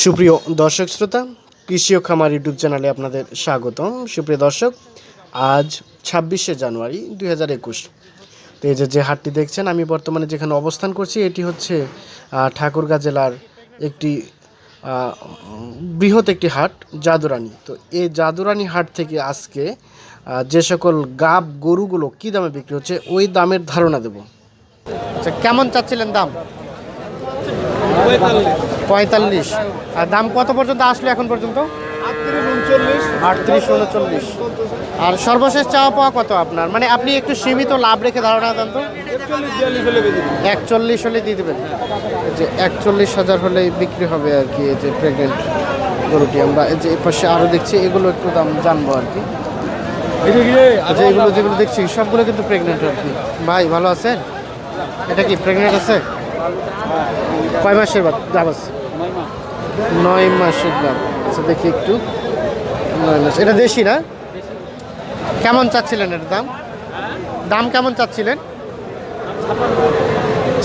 সুপ্রিয় দর্শক শ্রোতা, কৃষি ও খামার ইউটিউব চ্যানেলে আপনাদের স্বাগতম। সুপ্রিয় দর্শক, আজ ছাব্বিশে জানুয়ারি দুই হাজার একুশ। তো এই যে যে হাটটি দেখছেন, আমি বর্তমানে যেখানে অবস্থান করছি, এটি হচ্ছে ঠাকুরগাঁ জেলার একটি বৃহৎ একটি হাট, জাদুরানি। তো এই জাদুরানি হাট থেকে আজকে যে সকল গাব গরুগুলো কী দামে বিক্রি হচ্ছে, ওই দামের ধারণা দেব। আচ্ছা কেমন চাচ্ছিলেন দাম? পঁয়তাল্লিশ। আর দাম কত পর্যন্ত আসলো এখন পর্যন্ত? আটত্রিশ উনচল্লিশ। আর সর্বশেষ চাওয়া পাওয়া কত আপনার? মানে আপনি একটু সীমিত লাভ রেখে ধারণা দেন তো। একচল্লিশ হলে হলে দিয়ে দেবেন। যে একচল্লিশ হাজার হলেই বিক্রি হবে আর কি যে প্রেগনেন্ট গরুটি আমরা যে পাশে আরও দেখছি, এগুলো একটু দাম জানব আর কি। যে এগুলো যেগুলো দেখছি, সবগুলো কিন্তু প্রেগনেন্ট আর কি। ভাই, ভালো আছেন? এটা কি প্রেগনেন্ট আছে? কয় মাসের গাব আছে নয় মাসের গাব আচ্ছা দেখি একটু। নয় মাস। এটা দেশি না? কেমন চাচ্ছিলেন এর দাম? দাম কেমন চাচ্ছিলেন?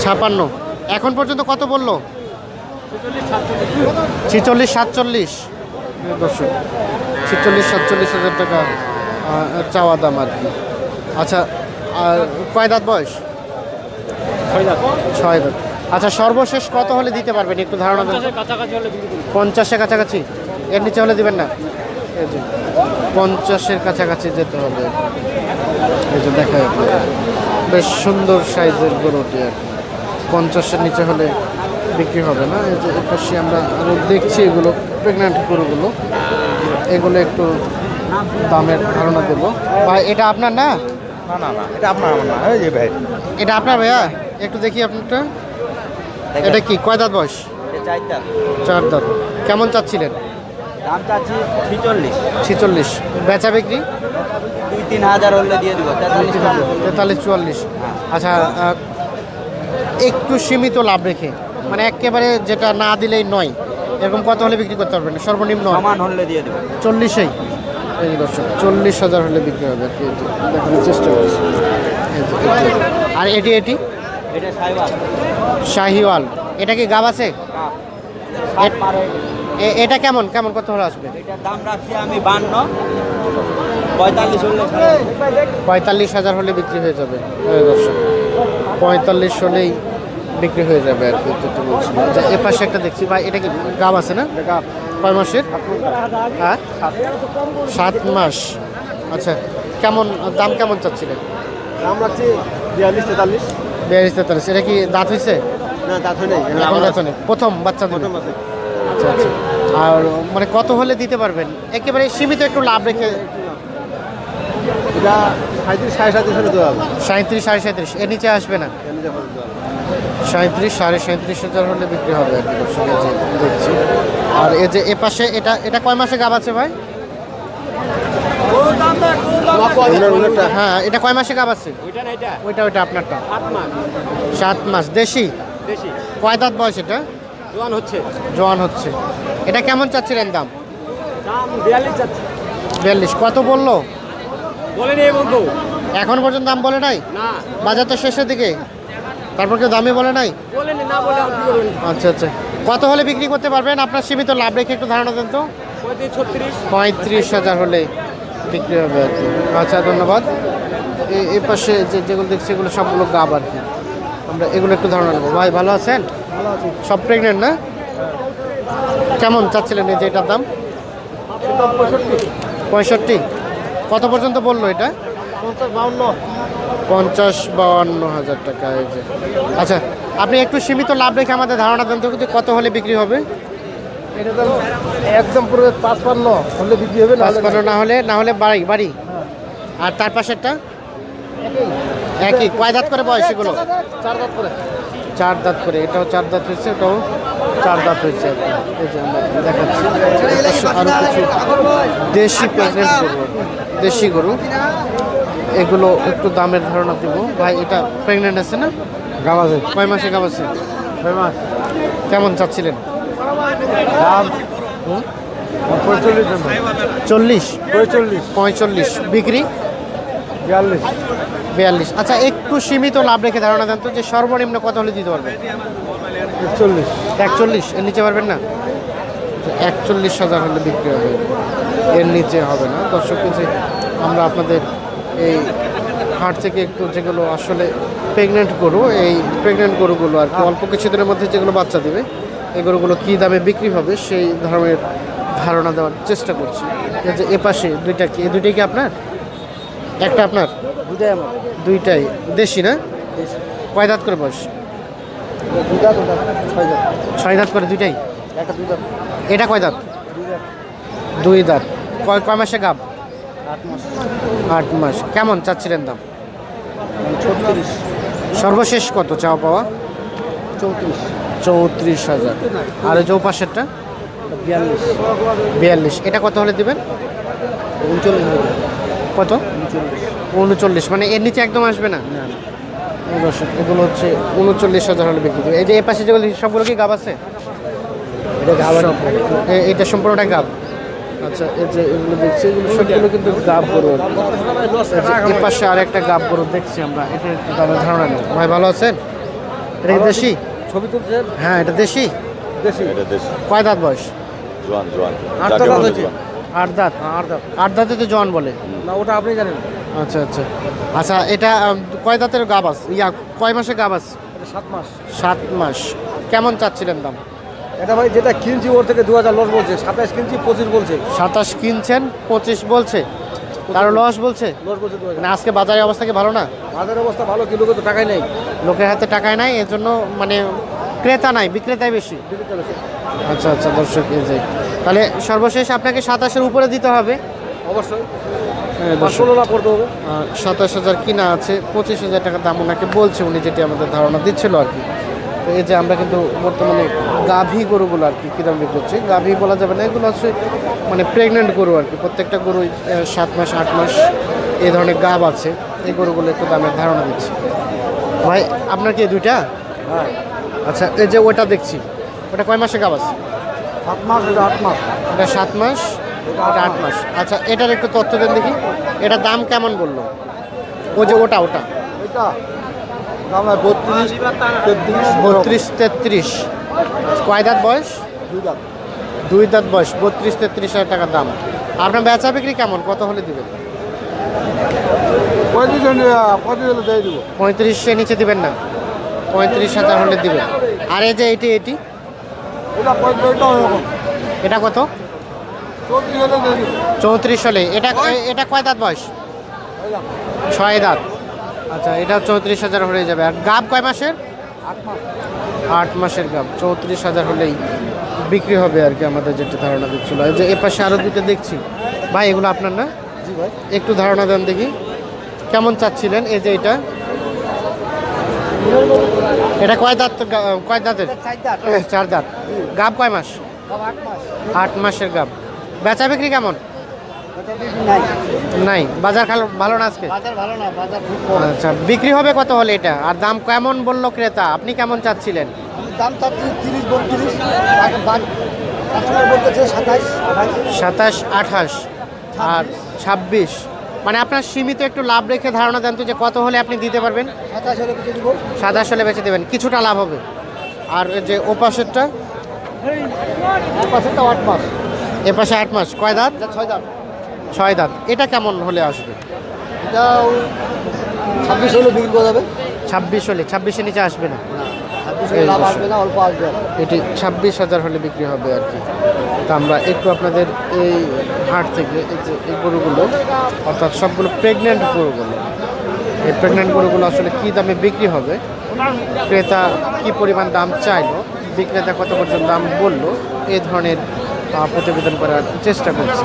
ছাপান্ন। এখন পর্যন্ত কত বলল? ছিচল্লিশ সাতচল্লিশ। দর্শক, ছিচল্লিশ সাতচল্লিশ হাজার টাকা চাওয়া দাম আর কি। আচ্ছা আর কয় দাঁত বয়স? ছয় দাঁত? আচ্ছা সর্বশেষ কত হলে দিতে পারবেন? একটু ধারণা দেন। পঞ্চাশের কাছাকাছি এর নিচে হলে দিবেন না? এই যে পঞ্চাশের কাছাকাছি যেতে হবে। এই যে দেখা বেশ সুন্দর সাইজের গরুটি আর কি। পঞ্চাশের নিচে হলে বিক্রি হবে না? এই যে এপাশে আমরা আরও দেখছি এগুলো প্রেগনেন্ট গরুগুলো। এগুলো একটু দামের ধারণা দেবো। ভাই এটা আপনার না? না না না এটা আপনার আমার না। এই যে ভাই। এটা আপনার ভাইয়া? একটু দেখি আপনারটা। এটা কি কয় দাঁত বয়স? চার দাঁত। কেমন চাচ্ছিলেন? দাম চাচ্ছি ছিচল্লিশ। ছিচল্লিশ। বেচা বিক্রি? দুই তিন হাজার হলে দিয়ে দিব তেতাল্লিশ চুয়াল্লিশ। আচ্ছা একটু সীমিত লাভ রেখে মানে একেবারে যেটা না দিলেই নয় এরকম কত হলে বিক্রি করতে পারবেন? সর্বনিম্ন? সমান হলে দিয়ে দেবো। চল্লিশেই। এই দর্শক চল্লিশ হাজার হলে বিক্রি হবে। দেখানোর চেষ্টা করছি। আর এটি এটি? এটা শাহিওয়াল। এটা কি গাব আছে? এটা কেমন? কেমন কত হলে আসবে? এটার দাম রাখছি আমি বান্ন। পঁয়তাল্লিশ হাজার হলে বিক্রি হয়ে যাবে। দর্শক পঁয়তাল্লিশ হলেই বিক্রি হয়ে যাবে আর কি যেটা বলছিলাম আচ্ছা এ পাশে একটা দেখছি। ভাই এটা কি গাব আছে না? কয় মাসের? হ্যাঁ? সাত মাস। আচ্ছা কেমন দাম কেমন চাচ্ছিলেন? দাম রাখছি বিয়াল্লিশ তেতাল্লিশ। বিয়াল্লিশ তেতাল্লিশ এটা কি দাঁত হয়েছে না দাঁত নেই। এখন দাঁত নেই? প্রথম বাচ্চা আছে আচ্ছা আচ্ছা। আর মানে কত হলে দিতে পারবেন? একেবারে সীমিত একটু লাভ রেখে সাঁত্রিশ সাড়ে সাঁত্রিশ এর নিচে আসবে না? সাঁত্রিশ সাড়ে সাঁত্রিশ হাজার হলে বিক্রি হবে আর কি দেখছি। আর এই যে এ পাশে এটা এটা কয় মাসে গাব আছে ভাই? হ্যাঁ এটা কয় মাসে গাব আছে? ওইটা ওইটা ওইটা আপনারটা। সাত মাস। দেশি? কয় দাঁত বয়স এটা? জোয়ান হচ্ছে। জোয়ান হচ্ছে। এটা কেমন চাচ্ছিলেন দাম? দাম বিয়াল্লিশ বিয়াল্লিশ। কত বলল? বলেনি বন্ধু। এখন পর্যন্ত দাম বলে নাই? বাজার তো শেষের দিকে। তারপর কেউ দামই বলে নাই? আচ্ছা আচ্ছা। কত হলে বিক্রি করতে পারবেন? আপনার সীমিত লাভ রেখে একটু ধারণা দেন তো। পঁয়ত্রিশ হাজার হলে। বিক্রি হবে আর কি। আচ্ছা ধন্যবাদ। এ- এ পাশে যে যেগুলো দেখছি এগুলো সবগুলো গাব আর কি। আমরা এগুলো একটু ধারণা নেব। ভাই ভালো আছেন? ভালো আছি। সব প্রেগনেন্ট না? কেমন চাচ্ছিলেন এই যে এটার দাম? পঁয়ষট্টি। কত পর্যন্ত বলল এটা? পঞ্চাশ বাউান্ন। হাজার টাকা এই যে। আচ্ছা আপনি একটু সীমিত লাভ রেখে আমাদের ধারণা দেন তো কত হলে বিক্রি হবে? এটা তো একদম পুরো পাঁচপান্ন হলে বিক্রি হবে পাঁচপান্ন না হলে না হলে বাড়ি বাড়ি। আর তার পাশেরটা? একই। কয় দাঁত করে বয়স এগুলো? চার দাঁত করে। চার দাঁত করে। এটাও চার দাঁত হয়েছে এটাও চার দাঁত হয়েছে। এই যে আমরা দেখাচ্ছি। আরও কিছু দেশি প্রেগনেন্ট গরু। দেশি গরু। এগুলো একটু দামের ধারণা দিব। ভাই এটা প্রেগনেন্ট আছে না? গাম আছে। কয় মাসে গাব আছে? ছয় মাস। কেমন চাচ্ছিলেন? দাম চল্লিশ পঁয়তাল্লিশ পঁয়তাল্লিশ বিক্রি? বিয়াল্লিশ। বিয়াল্লিশ। আচ্ছা একটু সীমিত লাভ রেখে ধারণা দেন তো যে সর্বনিম্ন কত হলে দিতে পারবেন একচল্লিশ। একচল্লিশ। এর নিচে পারবেন না? একচল্লিশ হাজার হলে বিক্রি হবে। এর নিচে হবে না। দর্শক যে আমরা আপনাদের এই হাট থেকে একটু যেগুলো আসলে প্রেগনেন্ট গরু এই প্রেগনেন্ট গরুগুলো আর কি অল্প কিছুদিনের মধ্যে যেগুলো বাচ্চা দিবে এই গরুগুলো কী দামে বিক্রি হবে সেই ধরনের ধারণা দেওয়ার চেষ্টা করছি। যে এপাশে দুইটা কি এই দুইটাই কি আপনার? একটা আপনার? দুটাই আমার। দুইটাই। দেশি না? কয় দাঁত করে বয়স? ছয় দাঁত। করে দুইটাই? এটা কয় দাঁত? দুই দাঁত। দুই দাঁত। কয় কয় মাসে গাব? আট মাস। আট মাস। কেমন চাচ্ছিলেন দাম? সর্বশেষ কত চাওয়া পাওয়া? চৌত্রিশ। চৌত্রিশ হাজার। আর ওই চৌপাশেরটা? বিয়াল্লিশ। বিয়াল্লিশ। এটা কত হলে দেবেন? উনচল্লিশ কত? উনচল্লিশ। মানে এর নিচে একদম আসবে না? দর্শক এগুলো হচ্ছে উনচল্লিশ হাজার হলে বিক্রি এই যে এ পাশে যেগুলো সবগুলো কি গাব আছে? এটা সম্পূর্ণটা গাব? আচ্ছা এই যে এগুলো দেখছি এগুলো সবগুলো কিন্তু গাব গরু। এ পাশে আর একটা গাব গরু দেখছি আমরা। এটা দামের ধারণা নেই। ভাই ভালো আছেন? এটা দেশি? ছবি তুলছেন? হ্যাঁ এটা দেশি। দেশি? এটা দেশি। কয় দাঁত বয়স? জোয়ান জোয়ান। আট যাকে টাকা বলে হচ্ছে। জোয়ান। আট দাঁত? দাঁত। আট দাঁতে তো জন বলে। না ওটা আপনি জানেন। আচ্ছা আচ্ছা। আচ্ছা এটা কয় দাঁতের গাব আছে? ইয়া কয় মাসে গাব আছে? এটা সাত মাস। সাত মাস। কেমন চাচ্ছিলেন দাম? এটা ভাই যেটা কিনছি ওর থেকে দু হাজার লস বলছে সাতাশ কিনছি পঁচিশ বলছে। সাতাশ কিনছেন পঁচিশ বলছে। কারও লস বলছে? লস বলছে মানে আজকে বাজারের অবস্থা কি ভালো না? বাজারের অবস্থা ভালো কিন্তু তো টাকাই নেই। লোকের হাতে টাকায় নাই এর জন্য মানে ক্রেতা নাই বিক্রেতাই বেশি। আচ্ছা আচ্ছা দর্শক এই যে তাহলে সর্বশেষ আপনাকে সাতাশের উপরে দিতে হবে। অবশ্যই। হ্যাঁ, সাতাশ হাজার কিনা আছে পঁচিশ হাজার টাকা দাম ওনাকে বলছে উনি যেটি আমাদের ধারণা দিচ্ছিল আর কি। এই যে আমরা কিন্তু বর্তমানে গাভী গরুগুলো আর কি কী বিক্রি করছি। গাভী বলা যাবে না এগুলো হচ্ছে মানে প্রেগনেন্ট গরু আর কি। প্রত্যেকটা গরু সাত মাস আট মাস এই ধরনের গাব আছে। এই গরুগুলো একটু দামের ধারণা দিচ্ছি। ভাই আপনার কি দুইটা? হ্যাঁ। আচ্ছা এই যে ওটা দেখছি ওটা কয় মাসে গাব আছে? সাত মাস এটা আট মাস। এটা সাত মাস এটা আট মাস। আচ্ছা এটার একটু তথ্য দেন দেখি। এটা দাম কেমন বলল? ও যে ওটা ওটা। হয় বত্রিশ তেত্রিশ বত্রিশ তেত্রিশ। কয় দাঁত বয়স? দুই দাম দুই দাঁত বয়স বত্রিশ তেত্রিশ হাজার টাকা দাম। আপনার বেচা বিক্রি কেমন? কত হলে দিবেন? পঁয়ত্রিশ পঁয়ত্রিশের নিচে দিবেন না। পঁয়ত্রিশ হাজার হলে দিবেন। আর এই যে এটি এটি? এটা কত? চৌত্রিশ হলে এটা এটা কয় দাঁত বয়স? ছয় দাঁত। আচ্ছা এটা চৌত্রিশ হাজার হয়ে যাবে। আর গাব কয় মাসের? আট মাসের গাব। চৌত্রিশ হাজার হলেই বিক্রি হবে আর কি আমাদের যেটা ধারণা দিচ্ছিল। এই যে এ পাশে আরও দুটো দেখছি। ভাই এগুলো আপনার না? জি ভাই। একটু ধারণা দেন দেখি। কেমন চাচ্ছিলেন? এই যে এটা। এটা কয় দাঁত কয় দাঁতের? চার দাঁত। গাব কয় মাস? আট মাস। আট মাসের গাব। বেচা বিক্রি কেমন? নাই। বাজার ভালো না আজকে? আচ্ছা বিক্রি হবে কত হলে এটা? আর দাম কেমন বলল ক্রেতা? আপনি কেমন চাচ্ছিলেন? দাম চাচ্ছি তিরিশ বত্রিশ। সাতাশ আঠাশ। আর ছাব্বিশ। মানে আপনার সীমিত একটু লাভ রেখে ধারণা দেন তো যে কত হলে আপনি দিতে পারবেন? সাতাশ হলে বেচে দেবেন। কিছুটা লাভ হবে। আর যে ওপাশেরটা? পাশেরটা আট মাস। এ পাশে আট মাস। কয় দাঁত? ছয় দাম ছয় দাঁত। এটা কেমন হলে আসবে? এটা ছাব্বিশ হলে বিক্রি করা যাবে। ছাব্বিশ হলে। ছাব্বিশের নিচে আসবে না? এটি ছাব্বিশ হাজার হলে বিক্রি হবে আর কি। তা আমরা একটু আপনাদের এই হাট থেকে এই গরুগুলো অর্থাৎ সবগুলো প্রেগনেন্ট গরুগুলো এই প্রেগনেন্ট গরুগুলো আসলে কী দামে বিক্রি হবে? ক্রেতা কি পরিমাণ দাম চাইলো? বিক্রেতা কত পর্যন্ত দাম বলল? এই ধরনের প্রতিবেদন করার চেষ্টা করছি।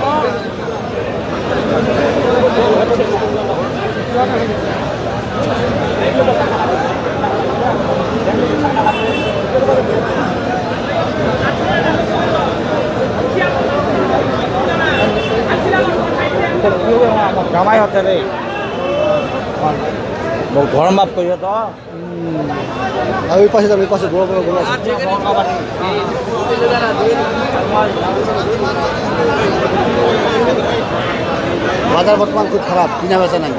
કમાઈ હોતે રહી બહુ ઘોળ માફ કર્યો તો আর ওই পাশে যাবে ওই পাশে, বড় বড় আছে। বাজার বর্তমান খুব খারাপ, কিনা বেচা নাই।